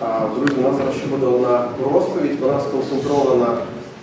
Друзі, у нас зараз ще буде одна розповідь. Вона сконцентрована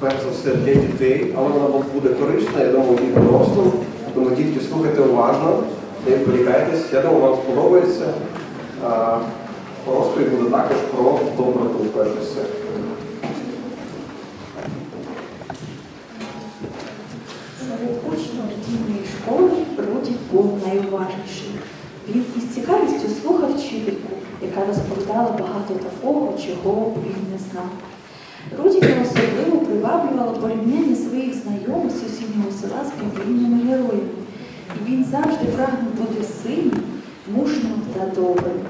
перш за все для дітей, але вона буде корисна, я думаю, і дорослим. Тому дітки слухайте уважно, не відволікайтесь. Я думаю, вам сподобається. Розповідь буде також про доброту, перш за все. Серед учнів школи Рудік був найуважніший. Він із цікавістю слухав вчительку, яка розповідала багато такого, чого він не знав. Рудіка особливо приваблювало порівняння своїх знайомих з сусіднього села з біблійними героями. І він завжди прагнув бути сильним, мужним та добрим.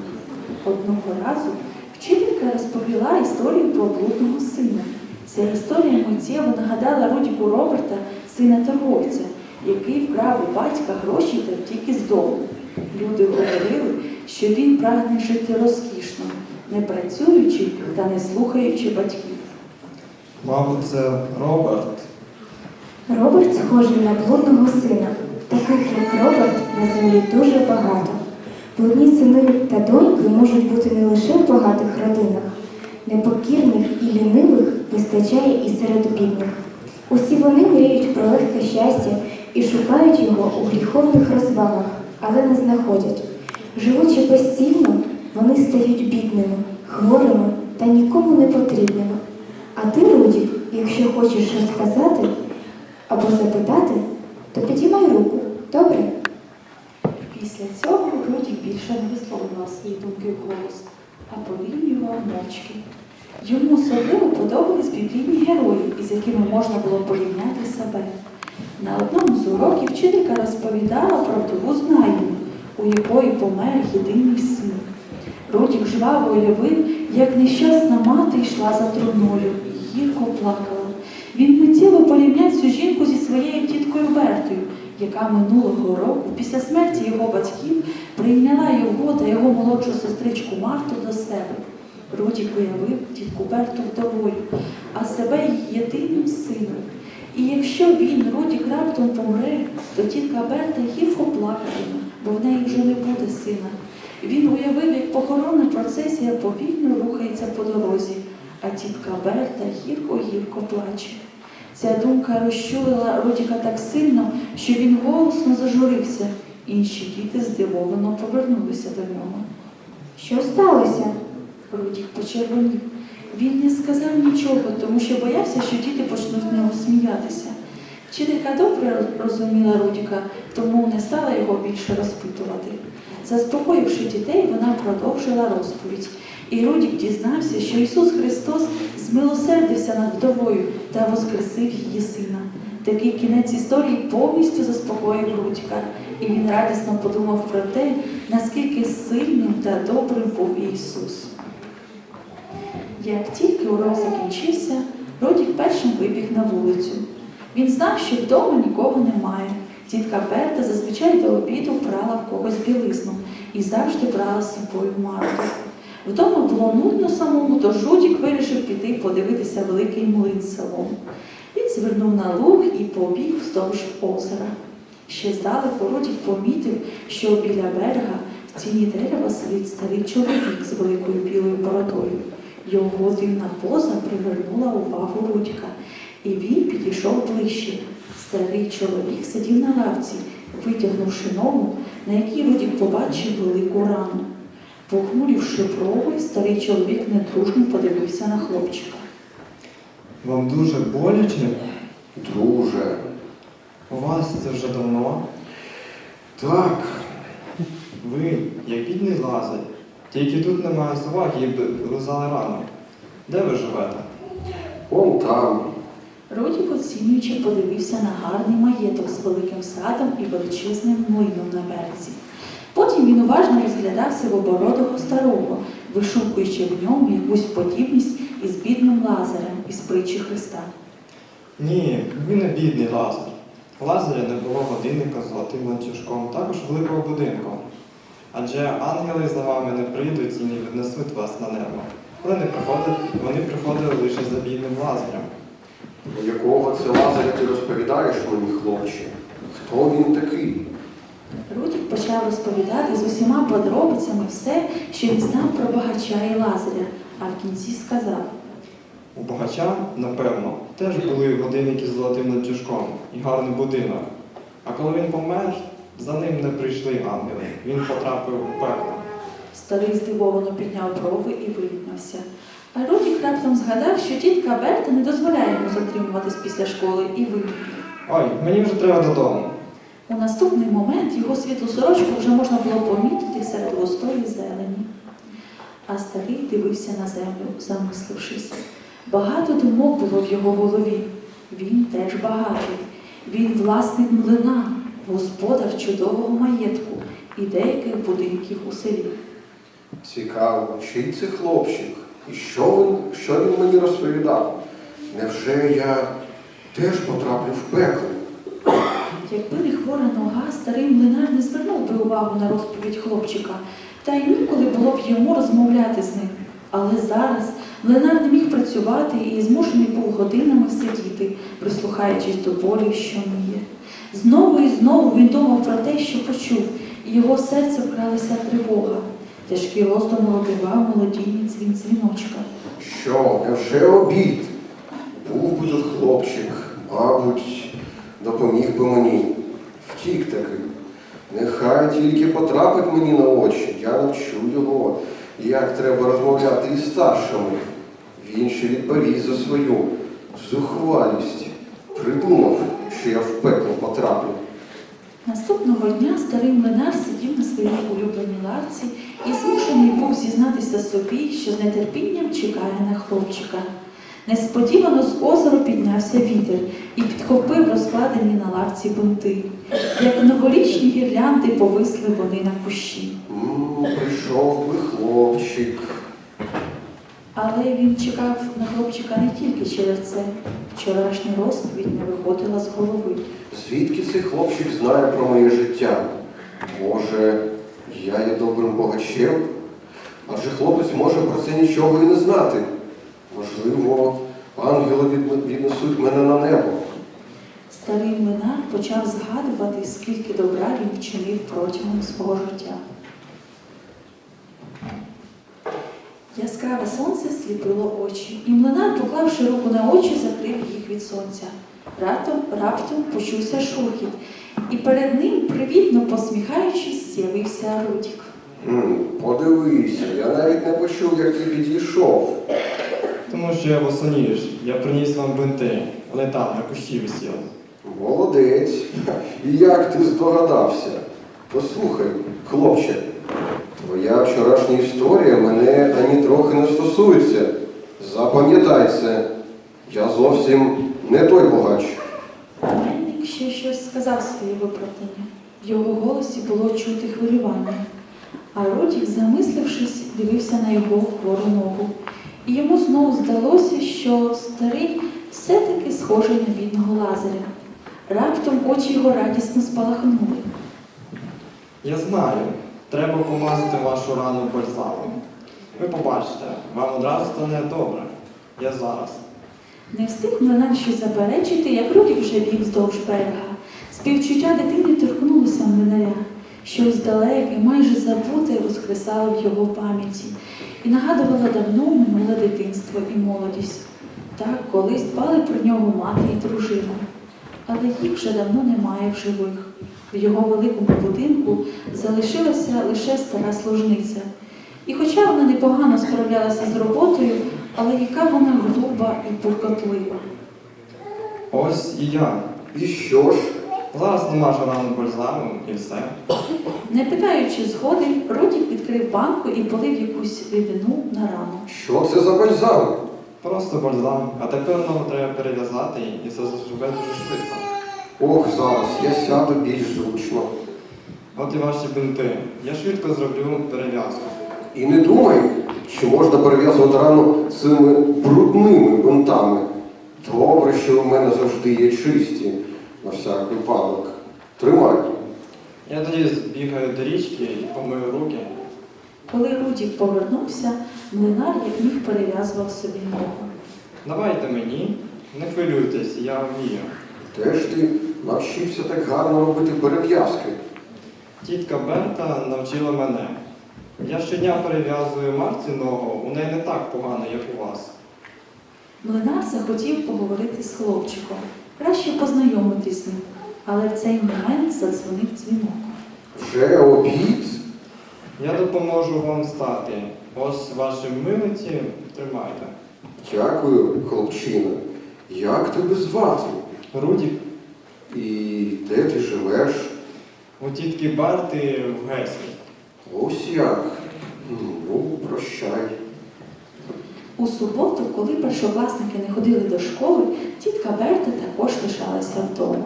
Одного разу вчителька розповіла історію про блудного сина. Ця історія миттєво нагадала Рудіку Роберта, сина торговця, який вкрав у батька гроші та втік із дому. Люди говорили, що він прагне жити розкішно, не працюючи та не слухаючи батьків. Мабуть, це Роберт. Роберт схожий на блудного сина. Таких як Роберт на землі дуже багато. Блудні сини та доньки можуть бути не лише в багатих родинах. Непокірних і лінивих вистачає і серед бідних. Усі вони мріють про легке щастя і шукають його у гріховних розвагах, але не знаходять. Живучи безцільно, вони стають бідними, хворими та нікому не потрібними. А ти, Рудік, якщо хочеш щось сказати або запитати, то підіймай руку, добре? Після цього Рудік більше не висловлював свої думки вголос, а повільнював мовчки. Йому особливо подобались біблійні герої, із якими можна було порівняти себе. На одному з уроків вчителька розповідала про вдову знайому, у якої помер єдиний син. Рудік жваво уявив, як нещасна мати йшла за труною і гірко плакала. Він миттєво порівняв цю жінку зі своєю тіткою Бертою, яка минулого року, після смерті його батьків, прийняла його та його молодшу сестричку Марту до себе. Рудік уявив тітку Берту вдовою, а себе її єдиним сином. І якщо він, Рудік, раптом помре, то тітка Берта гірко плакатиме, бо в неї вже не буде сина. Він уявив, як похоронна процесія повільно рухається по дорозі, а тітка Берта гірко-гірко плаче. Ця думка розчулила Рудіка так сильно, що він голосно зажурився. Інші діти здивовано повернулися до нього. Що сталося? Рудік почервонів. Він не сказав нічого, тому що боявся, що діти почнуть з нього сміятися. Вчителька добре розуміла Рудіка, тому не стала його більше розпитувати. Заспокоївши дітей, вона продовжила розповідь. І Рудік дізнався, що Ісус Христос змилосердився над вдовою та воскресив її сина. Такий кінець історії повністю заспокоїв Рудіка, і він радісно подумав про те, наскільки сильним та добрим був Ісус. Як тільки урок закінчився, Родік першим вибіг на вулицю. Він знав, що вдома нікого немає. Тітка Берта зазвичай до обіду прала в когось білизну і завжди брала з собою Марту. Вдома було нудно самому, тож Рудік вирішив піти подивитися великий млин селом. Він звернув на луг і побіг вздовж озера. Ще здалеку Рудік помітив, що біля берега в тіні дерева сидить старий чоловік з великою білою бородою. Його дивна поза привернула увагу Рудька, і він підійшов ближче. Старий чоловік сидів на лавці, витягнувши ногу, на якій Рудік побачив велику рану. Похмурівши брови, старий чоловік недружно подивився на хлопчика. Вам дуже боляче? Друже. У вас це вже давно? Так, Ви, як бідний лазарь. Тільки тут немає собак і б- лизали рану. Де ви живете? вон там. Рудік оцінюючи подивився на гарний маєток з великим садом і величезним млином на березі. Потім він уважно розглядав сивобородого старого, вишукуючи в ньому якусь подібність із бідним лазарем із притчі Христа. Ні, ви не бідний лазар. Лазаря не було годинника з золотим ланцюжком, також великого будинку. Адже ангели за вами не прийдуть і не віднесуть вас на небо. Коли не приходять, вони приходили лише за бідним лазарем. Якого це Лазаря ти розповідаєш мені, хлопче? Хто він такий? Рудік почав розповідати з усіма подробицями все, що він знав про багача і Лазаря, а в кінці сказав. У багача, напевно, теж були годинники з золотим ланцюжком і гарний будинок. А коли він помер, за ним не прийшли ангели. Він потрапив у пекло. Старий здивовано підняв брови і вирівнявся. А Рудік раптом згадав, що тітка Берта не дозволяє йому затримуватись після школи і вигукнув. Ой, мені вже треба додому. У наступний момент його світлу сорочку вже можна було помітити серед густої зелені. А старий дивився на землю, замислившись. Багато думок було в його голові. Він теж багатий. Він власник млина, господар чудового маєтку і деяких будинків у селі. Цікаво, чий це хлопчик? І що він, що він мені розповідав? Невже я теж потраплю в пекло? Якби не хвора нога, старий млинар не звернув би увагу на розповідь хлопчика, та й ніколи було б йому розмовляти з ним. Але зараз млинар не міг працювати і змушений був годинами сидіти, прислухаючись до болі, що миє. Знову і знову він думав про те, що почув, і його серце вкралася тривога. Тяжкий роздум розбивав молодійний дзвін дзвіночка. Що, невже обід? Був би тут хлопчик, мабуть, допоміг би мені. Втік таки. Нехай тільки потрапить мені на очі, я навчу його, як треба розмовляти із старшими. Він ще відповість за свою зухвалість. Придумав, що я в пекло потраплю. Наступного дня старий млинар сидів на своїй улюбленій лавці і змушений був зізнатися собі, що з нетерпінням чекає на хлопчика. Несподівано з озера піднявся вітер і підхопив розкладені на лавці бунти. Як новорічні гірлянди повисли вони на кущі. М, прийшов би хлопчик. Але він чекав на хлопчика не тільки через це. Вчорашня розповідь не виходила з голови. Звідки цей хлопчик знає про моє життя? Може, я є добрим богачем? Адже хлопець може про це нічого і не знати. Можливо, ангели віднесуть мене на небо. Старий млинар почав згадувати, скільки добра він вчинив протягом свого життя. Яскраве сонце сліпило очі, і млинар, поклавши руку на очі, закрив їх від сонця. Раптом, раптом почувся шурхіт, і перед ним, привітно посміхаючись, з'явився Рудік. М, Подивися, я навіть не почув, як ти підійшов. Тому що я босоніж, я приніс вам бинти, але там на кущі висіли. Молодець. І як ти здогадався? Послухай, хлопче, твоя вчорашня історія мене ані трохи не стосується. Запам'ятай це, я зовсім не той богач. Мельник ще щось сказав своє виправдання. В його голосі було чути хвилювання. А Рудік, замислившись, дивився на його хвору ногу. І йому знову здалося, що старий все-таки схожий на бідного лазаря. Раптом очі його радісно спалахнули. Я знаю, треба помазати вашу рану бальзамом. Ви побачите, вам одразу стане добре. Я зараз. Не встиг млинар щось заперечити, як Рудік вже біг вздовж берега. Співчуття дитини торкнулося млинаря. Щось далеке, майже забуте розкресало в його пам'яті і нагадувало давно минуле дитинство і молодість. Так колись дбали про нього мати і дружина. Але їх вже давно немає в живих. В його великому будинку залишилася лише стара служниця. І хоча вона непогано справлялася з роботою, але яка вона груба і буркотлива. Ось і я. І що ж? Зараз намажу рану бальзамом і все. Не питаючи згоди, Рудік відкрив банку і полив якусь рідину на рану. Що це за бальзам? Просто бальзам, а тепер ногу треба перев'язати і це заживе дуже швидко. Ох, зараз я сяду більш зручно. От і ваші бинти. Я швидко зроблю перев'язку. І не думай, що можна перев'язувати рану цими брудними бинтами. Добре, що в мене завжди є чисті, на всяк випадок. Тримай. Я тоді збігаю до річки і помию руки. Коли Рудік повернувся, млинар як міг перев'язував собі ногу. Давайте мені, не хвилюйтесь, я вмію. Де ж ти навчився так гарно робити перев'язки? Тітка Берта навчила мене. Я щодня перев'язую Марці ногу, у неї не так погано, як у вас. Млинар захотів поговорити з хлопчиком, краще познайомитись з ним, але в цей момент задзвонив дзвінок. Вже обід? Я допоможу вам стати. Ось ваші милиці, тримайте. Дякую, хлопчина. Як тебе звати? Рудік, І де ти живеш? у тітки Барти в Гесі. Ось як. Ну, прощай. У суботу, коли першокласники не ходили до школи, тітка Берта також лишалася вдома.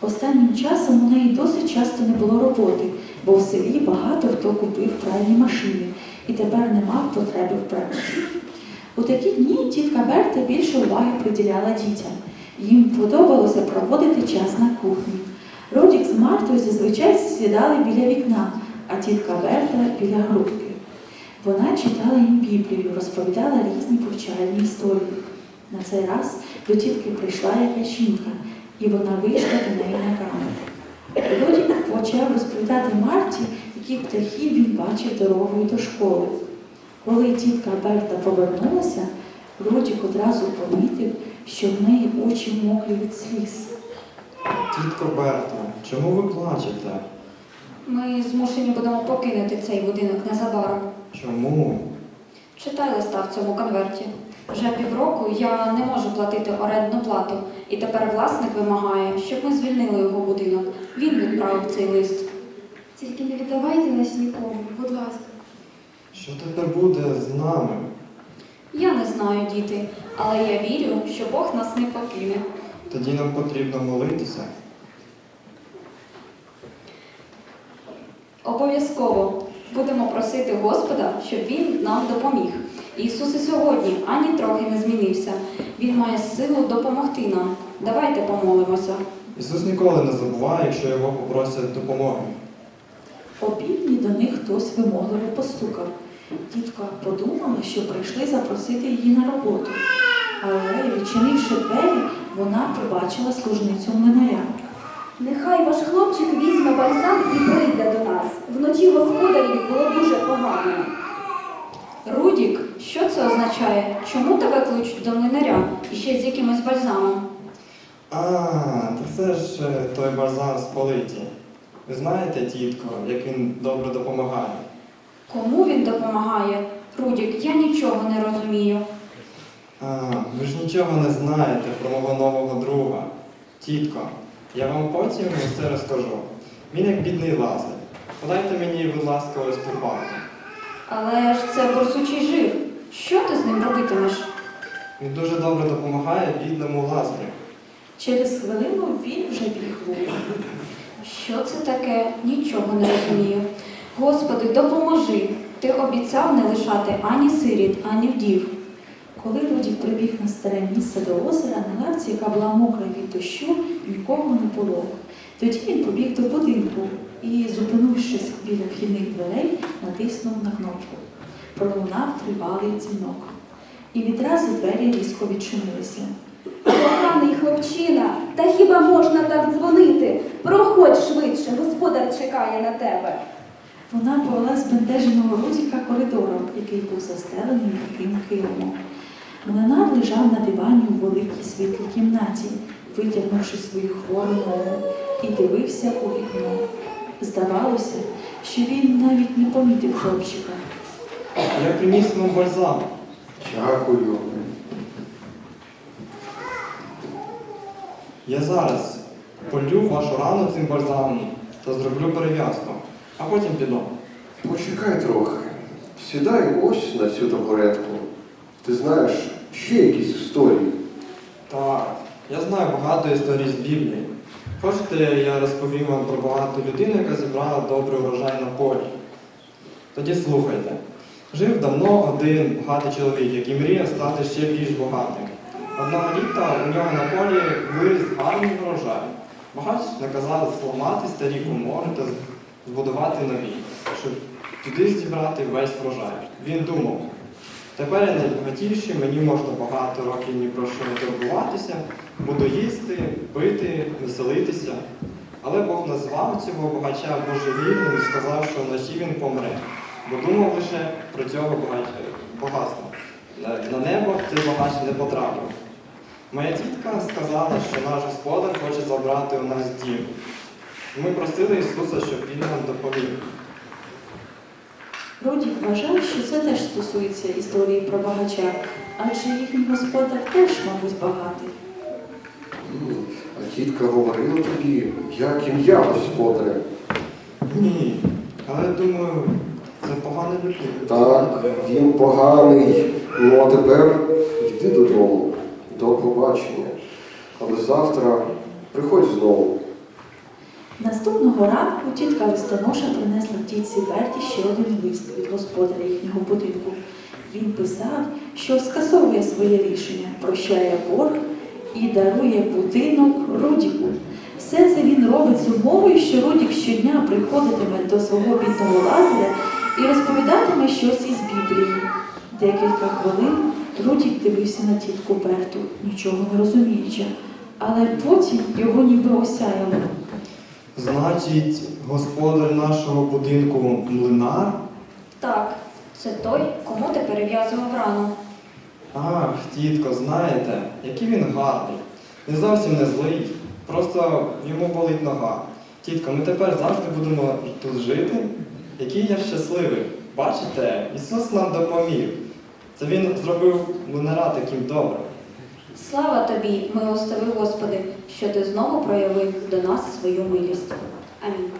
Останнім часом у неї досить часто не було роботи, бо в селі багато хто купив пральні машини і тепер не мав потреби в праці. У такі дні тітка Берта більше уваги приділяла дітям. Їм подобалося проводити час на кухні. Родік з Мартою зазвичай сідали біля вікна, а тітка Берта біля грубки. Вона читала їм Біблію, розповідала різні повчальні історії. На цей раз до тітки прийшла якась жінка, і вона вийшла до неї на камеру. Родік почав розповідати Марті, які птахів він бачив дорогою до школи. Коли тітка Берта повернулася, Родік одразу помітив, що в неї очі мокрі від сліз. Тітко Берта, чому ви плачете? Ми змушені будемо покинути цей будинок незабаром. Чому? Читай листа в цьому конверті. Вже півроку я не можу платити орендну плату, і тепер власник вимагає, щоб ми звільнили його будинок. Він відправив цей лист. Тільки не віддавайте нас нікому, будь ласка. Що тепер буде з нами? Я не знаю, діти, але я вірю, що Бог нас не покине. Тоді нам потрібно молитися. Обов'язково будемо просити Господа, щоб Він нам допоміг. Ісус і сьогодні ані трохи не змінився. Він має силу допомогти нам. Давайте помолимося. Ісус ніколи не забуває, якщо його попросять допомоги. О півдні до них хтось вимогливо постукав. Тітка подумала, що прийшли запросити її на роботу. Але, відчинивши двері, вона побачила служницю млинаря. Нехай ваш хлопчик візьме бальзам і прийде до нас. Вночі господарів було дуже погано. Рудік, що це означає? Чому тебе кличуть до млинаря і ще з якимось бальзамом? А, так це ж е, той бальзам з политі. Ви знаєте, тітко, як він добре допомагає? Кому він допомагає? Рудік, я нічого не розумію. А, ви ж нічого не знаєте про мого нового друга. Тітко, я вам потім все розкажу. Він як бідний лазер. Подайте мені, будь ласка, ось ту банку. Але ж це борсучий жир. Що ти з ним робитимеш? Він дуже добре допомагає бідному лазеру. Через хвилину він вже біг лугом. Що це таке? Нічого не розумію. Господи, допоможи. Ти обіцяв не лишати ані сиріт, ані вдів. Коли Рудік прибіг на старе місце до озера, на лавці, яка була мокра від дощу, нікого не було. Тоді він побіг до будинку і, зупинившись біля вхідних дверей, натиснув на кнопку. Пролунав тривалий дзвінок. І відразу двері різко відчинилися. Коханий хлопчина, та хіба можна так дзвонити? Проходь швидше, господар чекає на тебе. Вона повела збентеженого Рудіка коридором, який був застелений м'яким килимом. Млинар лежав на дивані у великій світлій кімнаті, витягнувши свою хвору ногу, і дивився у вікно. Здавалося, що він навіть не помітив хлопчика. Я приніс вам бальзам. Дякую. Я зараз полю вашу рану цим бальзамом та зроблю перев'язку, а потім піду. Почекай трохи. Сідай ось на цю табуретку. Ти знаєш ще якісь історії. Так, я знаю багато історій з Біблії. Хочете, я розповім вам про багату людину, яка зібрала добрий урожай на полі. Тоді слухайте. Жив давно один багатий чоловік, який мріяв стати ще більш багатим. Одного літа у нього на полі виріс гарний врожай. Багач наказав зламати старі комори та збудувати нові, щоб туди зібрати весь врожай. Він думав, Тепер я найбагатіший, мені можна багато років ні про що не турбуватися, буду їсти, пити, веселитися. Але Бог назвав цього багача божевільним і сказав, що вночі він помре. бо думав лише про цього. На- На небо цей багач не потрапив. Моя тітка сказала, що наш господар хоче забрати у нас дім. Ми просили Ісуса, щоб Він нам допоміг. Руді вважав, що це теж стосується історії про багача, адже їхній господар теж, мабуть, багатий. М, А тітка говорила тобі, як ім'я господаря. Ні, але думаю, це погана людина. Так, він поганий. Ну а тепер йди додому. До побачення. Але завтра приходь знову. Наступного ранку тітка листоноша принесла тітці Берті ще один лист від господаря їхнього будинку. Він писав, що скасовує своє рішення, прощає борг і дарує будинок Рудіку. Все це він робить з умовою, що Рудік щодня приходитиме до свого бідного лазаря і розповідатиме щось із Біблії. Декілька хвилин Рудік дивився на тітку Берту, нічого не розуміючи, але потім його ніби осяяло. Значить, господар нашого будинку млинар? Так, це той, кому ти перев'язував рану. Ах, тітко, знаєте, який він гарний. Не зовсім не злий, просто йому болить нога. Тітко, ми тепер завжди будемо тут жити. Який я щасливий. Бачите, Ісус нам допоміг. Це Він зробив млинара таким добрим. Слава тобі, милостивий Господи, що ти знову проявив до нас свою милість. Амінь.